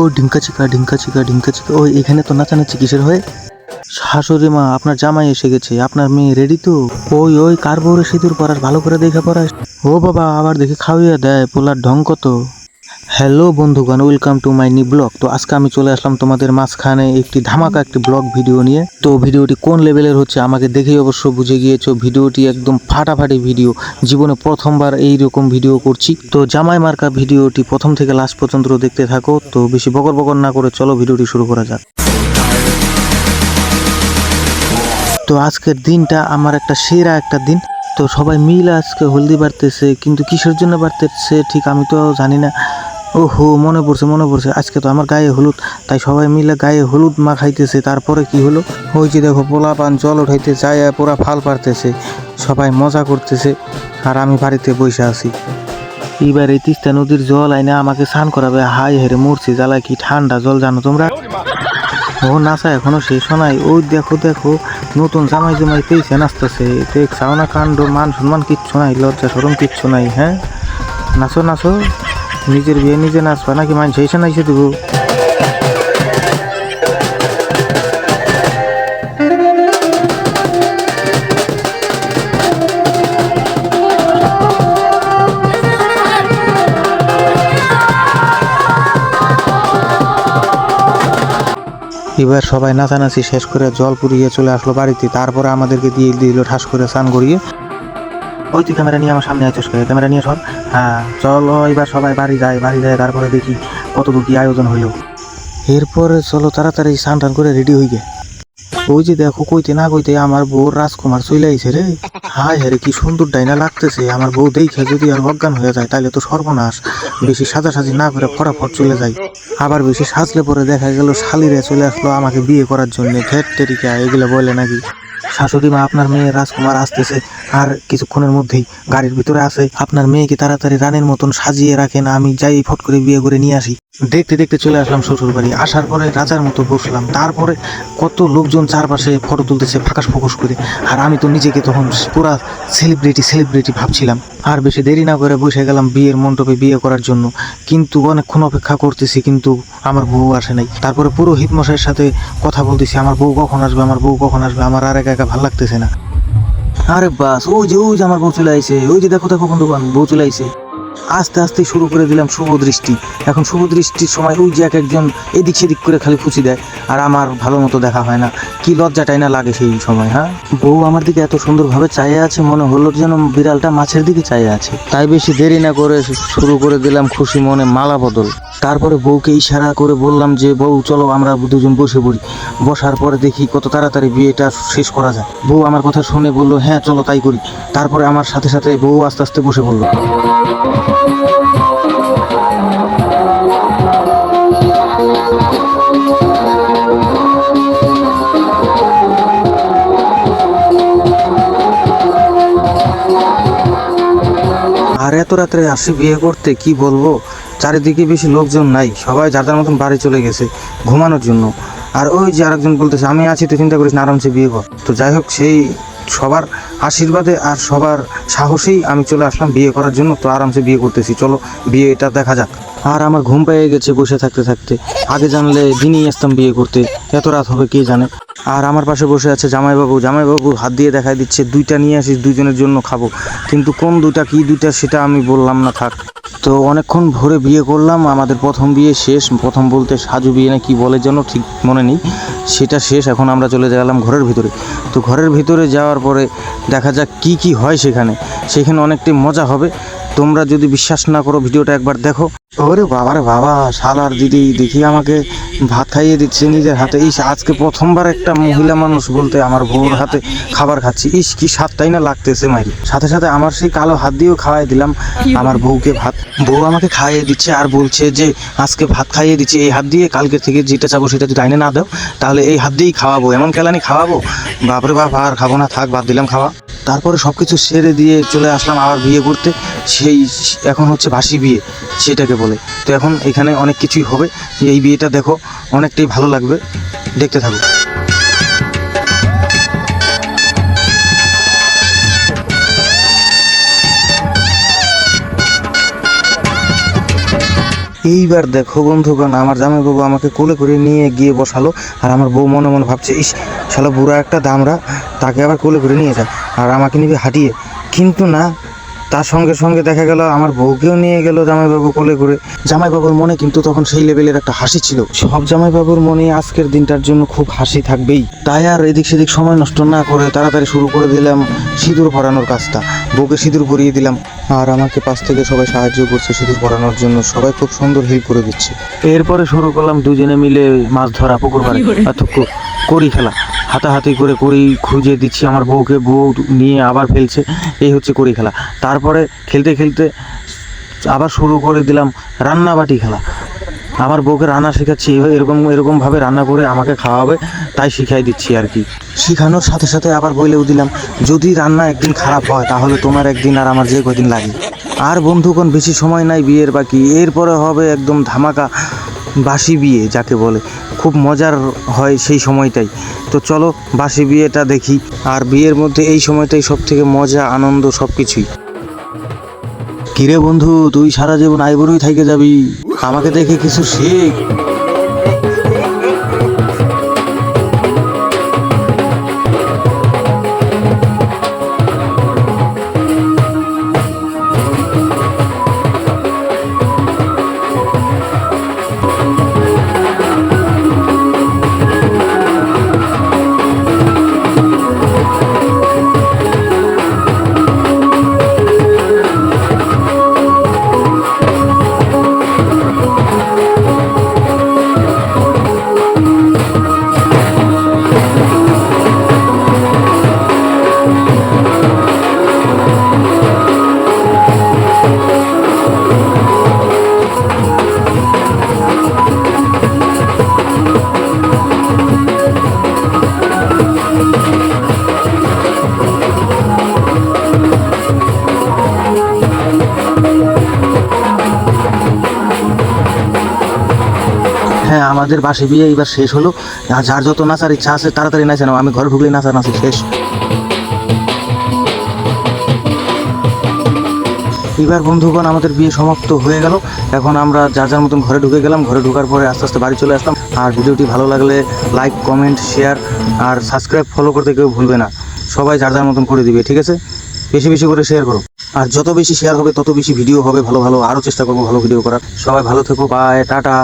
ও ঢিঙ্কা চিকা ঢিঙ্কা চিকা ঢিঙ্কা চিকা। ও এখানে তো নাচানাচি কিসের হয়ে? শাশুড়ি মা, আপনার জামাই এসে গেছে, আপনার মেয়ে রেডি তো? ওই ওই কার বউরে সিঁদুর পরার ভালো করে দেখা পড়াস ও বাবা, আবার দেখে খাওয়াইয়া দেয়, পোলার ঢং কত? হ্যালো বন্ধুগণ welcome to my new blog তো আজকে আমি চলে আসলাম তোমাদের মাঝখানে একটি ধামাকা একটি ব্লগ ভিডিও নিয়ে। তো ভিডিওটি কোন লেভেলের হচ্ছে আমাকে দেখেই অবশ্য বুঝে গিয়েছো ভিডিওটি একদম ফাটাফাটি ভিডিও জীবনে প্রথমবার এই রকম ভিডিও করছি। তো জামাই মার্কা ভিডিওটি প্রথম থেকে লাস্ট পর্যন্ত দেখতে থাকো। তো বেশি বকর বকর না করে চলো ভিডিওটি শুরু করা যাক। তো আজকের দিনটা আমার একটা সেরা একটা দিন। তো সবাই মিলে আজকে হলদি বাড়তেছে, কিন্তু কিসের জন্য বাড়তেছে ঠিক আমি তো জানি না। ওহো, মনে পড়ছে মনে পড়ছে। আজকে তো আমার গায়ে হলুদ, তাই সবাই মিলে গায়ে হলুদ মা খাইতেছে তারপরে কি হলো? ওই যে দেখো পোলা পান জল উঠাইতে যায়, পুরা ফাল পারতেছে। সবাই মজা করতেছে, আর আমি বাড়িতে বসে আছি। এবার এই তিস্তা নদীর জল আইনা আমাকে স্নান করাবে। হাই হেরে মরছি জ্বালা কি ঠান্ডা জল জানো তোমরা? ও, নাচা এখনও শেষ হয় নাই। ওই দেখো দেখো, নতুন জামাই জামাই পেয়েছে, নাচতেছে। দেখছাও না কাণ্ড মান সম্মান কিচ্ছু নাই লজ্জা সরম কিচ্ছু নাই হ্যাঁ? নাচো নাচো। নিজের বিয়ে নিজে নাচবা নাকি মানুষ এসে নাইছে দেবো? এবার সবাই নাচানাচি শেষ করে জল পুড়িয়ে চলে আসলো বাড়িতে। তারপরে আমাদেরকে দিয়ে দিল ঠাস করে স্নান করিয়ে ওই তুই ক্যামেরা নিয়ে আমার সামনে আছিস ক্যামেরা নিয়ে সব হ্যাঁ চলো এবার সবাই বাড়ি যায় বাড়ি যায়, তারপরে দেখি কতটুকু কি আয়োজন হইল। এরপরে চলো তাড়াতাড়ি স্নান টান করে রেডি হয়ে গে ওই যে দেখো, কইতে না কইতে আমার বউ রাজকুমার চলে আইছে রে। হায় হায় কি সুন্দর ডাইনা লাগতেছে। আমার বউ দেখে যদি আর অজ্ঞান হয়ে যায় তাহলে তো সর্বনাশ। বেশি সাজা সাজি না করে ফটাফট চলে যায় আবার বেশি সাজলে পরে দেখা গেল শালিরে চলে আসলো আমাকে বিয়ে করার জন্য। ধের টেরিকা এগুলো বলে নাকি। শাশুড়ি মা আপনার মেয়ে রাজকুমার আসতেছে। আর কিছুক্ষণের মধ্যেই গাড়ির ভিতরে আছে আপনার মেয়েকে তাড়াতাড়ি রানের মতন সাজিয়ে রাখেন। আমি যাই ফট করে বিয়ে করে নিয়ে আসি। দেখতে দেখতে চলে আসলাম শ্বশুর বাড়ি আসার পরে রাজার মতো বসলাম। তারপরে কত লোকজন চারপাশে ফটো তুলতেছে ফাঁকাস ফোকস করে। আর আমি তো নিজেকে তখন পুরা সেলিব্রিটি সেলিব্রিটি ভাবছিলাম। আর বেশি দেরি না করে বসে গেলাম বিয়ের মণ্ডপে বিয়ে করার জন্য। কিন্তু অনেকক্ষণ অপেক্ষা করতেছি, কিন্তু আমার বউ আসে নাই। তারপরে পুরোহিত মশাইয়ের সাথে কথা বলতেছি। আমার বউ কখন আসবে? আমার বউ কখন আসবে? আমার আর একা একা ভালো লাগতেছে না। আরে বাস, ওই যে ওই যে আমার বউ চলে আইছে, ওই যে দেখো দেখো বন্ধু বউ চলে আইছে। আস্তে আস্তে শুরু করে দিলাম শুভ দৃষ্টি। এখন শুভ দৃষ্টির সময় ওই যে এক একজন এদিক সেদিক করে খালি খুশি দেয়, আর আমার ভালো মতো দেখা হয় না। কি লজ্জাটাই না লাগে সেই সময় হ্যাঁ? বউ আমার দিকে এত সুন্দরভাবে চাইয়ে আছে, মনে হলো যেন বিড়ালটা মাছের দিকে চাইয়ে আছে। তাই বেশি দেরি না করে শুরু করে দিলাম খুশি মনে মালা বদল। তারপরে বউকে ইশারা করে বললাম যে, বউ, চলো আমরা দুজন বসে পড়ি। বসার পরে দেখি কত তাড়াতাড়ি বিয়েটা শেষ করা যায়। বউ আমার কথা শুনে বলল হ্যাঁ চলো তাই করি। তারপরে আমার সাথে সাথে বউ আস্তে আস্তে বসে পড়ল। আর এত রাত্রে আসি বিয়ে করতে কি বলব? চারিদিকে বেশি লোকজন নাই, সবাই যার যার মতন বাড়ি চলে গেছে ঘুমানোর জন্য। আর ওই যে আরেকজন বলতেছে, আমি আছি, তুই চিন্তা করিস না, আরামসে বিয়ে কর। তো যাই হোক, সেই সবার আশীর্বাদে আর সবার সাহসেই আমি চলে আসলাম বিয়ে করার জন্য। তো আরামসে বিয়ে করতেছি। চলো, বিয়েটা দেখা যাক। আর আমার ঘুম পেয়ে গেছে বসে থাকতে থাকতে। আগে জানলে দিনই আসতাম বিয়ে করতে। এত রাত হবে, কে জানে? আর আমার পাশে বসে আছে জামাইবাবু। জামাইবাবু হাত দিয়ে দেখাই দিচ্ছে, দুইটা নিয়ে আসিস, দুইজনের জন্য খাব। কিন্তু কোন দুইটা, কি দুইটা, সেটা আমি বললাম না, থাক। তো অনেকক্ষণ ভোরে বিয়ে করলাম, আমাদের প্রথম বিয়ে শেষ। প্রথম বলতে সাজু বিয়ে না কি বলে যেন ঠিক মনে নেই। সেটা শেষ, এখন আমরা চলে গেলাম ঘরের ভিতরে। তো ঘরের ভিতরে যাওয়ার পরে দেখা যাক কি কি হয় সেখানে। সেখানে অনেকটাই মজা হবে। তোমরা যদি বিশ্বাস না করো, ভিডিওটা একবার দেখো। ওরে বাবারে বাবা, শালার দিদি, দেখি আমাকে ভাত খাইয়ে দিচ্ছে নিজের হাতে। ইস, আজকে প্রথমবার একটা মহিলা মানুষ বলতে আমার বউর হাতে খাবার খাচ্ছি। ইস, কি স্বাদটাই না লাগতেছে মাইরি। সাথে সাথে আমার সেই কালো হাত দিয়েও খাওয়াই দিলাম আমার বউকে ভাত। বউ আমাকে খাইয়ে দিচ্ছে আর বলছে যে, আজকে ভাত খাইয়ে দিচ্ছে। এই হাত দিয়ে কালকে থেকে যেটা চাবো সেটা যদি আইনে না দাও, তাহলে এই হাত দিয়েই খাওয়াবো। এমন কেলানি খাওয়াবো? বাপরে বাপ, আর খাব না, থাক, বাদ দিলাম, খাওয়া। তারপরে সব কিছু সেরে দিয়ে চলে আসলাম আবার বিয়ে করতে। সেই এখন হচ্ছে ভাসি বিয়ে, সেটাকে বলে। তো এখন এখানে অনেক কিছুই হবে। এই বিয়েটা দেখো, অনেকটাই ভালো লাগবে। দেখতে থাকো। এইবার দেখো বন্ধুগণ, আমার জামাইবাবু আমাকে কোলে করে নিয়ে গিয়ে বসালো। আর আমার বউ মনে মনে ভাবছে, ইস শালা বুড়া একটা দামরা তাকে আবার কোলে করে নিয়ে যায় আর আমাকে নিবে হাঁটিয়ে। কিন্তু না তার সঙ্গে সঙ্গে দেখা গেল আমার বউকেও নিয়ে গেল জামাইবাবু কোলে করে জামাইবাবুর মনে কিন্তু তখন সেই লেভেলের একটা হাসি ছিল। সব জামাইবাবুর মনে আজকের দিনটার জন্য খুব হাসি থাকবেই। তাই আর এদিক সেদিক সময় নষ্ট না করে তাড়াতাড়ি শুরু করে দিলাম সিঁদুর পরানোর কাজটা। বউকে সিঁদুর পরিয়ে দিলাম। আর আমাকে পাশ থেকে সবাই সাহায্য করছে সিঁদুর পরানোর জন্য। সবাই খুব সুন্দর হেল্প করে দিচ্ছে। এরপরে শুরু করলাম দুজনে মিলে মাছ ধরা পুকুর পাড়ে অর্থাৎ কু- কড়ি খেলা। হাতাহাতি করে করি খুঁজে দিচ্ছি। আমার বউকে বউ নিয়ে আবার ফেলছে। এই হচ্ছে কড়ি খেলা। তারপরে খেলতে খেলতে আবার শুরু করে দিলাম রান্নাবাটি খেলা। আমার বউকে রান্না শেখাচ্ছি, এভাবে এরকম, এরকমভাবে রান্না করে আমাকে খাওয়াবে, তাই শিখাই দিচ্ছি আর কি। শেখানোর সাথে সাথে আবার বলেও দিলাম, যদি রান্না একদিন খারাপ হয়, তাহলে তোমার একদিন আর আমার যে কদিন লাগে। আর বন্ধুগণ, বেশি সময় নাই বিয়ের বাকি। এরপরে হবে একদম ধামাকা বাসি বিয়ে, যাকে বলে। খুব মজার হয় সেই সময়টাই। তো চলো বাসি বিয়েটা দেখি। আর বিয়ের মধ্যে এই সময়টাই সব থেকে মজা, আনন্দ সব কিছুই কিরে বন্ধু তুই সারা জীবন আইবুড়োই থাইকে যাবি। আমাকে দেখে কিছু শেখ। আমাদের বাসে বিয়ে এইবার শেষ হলো। আর যার যত নাচার ইচ্ছা আছে, তাড়াতাড়ি নাচে নাও। আমি ঘরে ঢুকলে নাচা নাচি শেষ। এবার বন্ধুগণ, আমাদের বিয়ে সমাপ্ত হয়ে গেল। এখন আমরা যার যার মতন ঘরে ঢুকে গেলাম। ঘরে ঢোকার পরে আস্তে আস্তে বাড়ি চলে আসলাম। আর ভিডিওটি ভালো লাগলে লাইক, কমেন্ট, শেয়ার আর সাবস্ক্রাইব ফলো করতে কেউ ভুলবে না। সবাই যার যার মতন করে দিবে, ঠিক আছে? বেশি বেশি করে শেয়ার করো। আর যত বেশি শেয়ার হবে, তত বেশি ভিডিও হবে ভালো ভালো। আরও চেষ্টা করব ভালো ভিডিও করার। সবাই ভালো থেকো। Bye tata.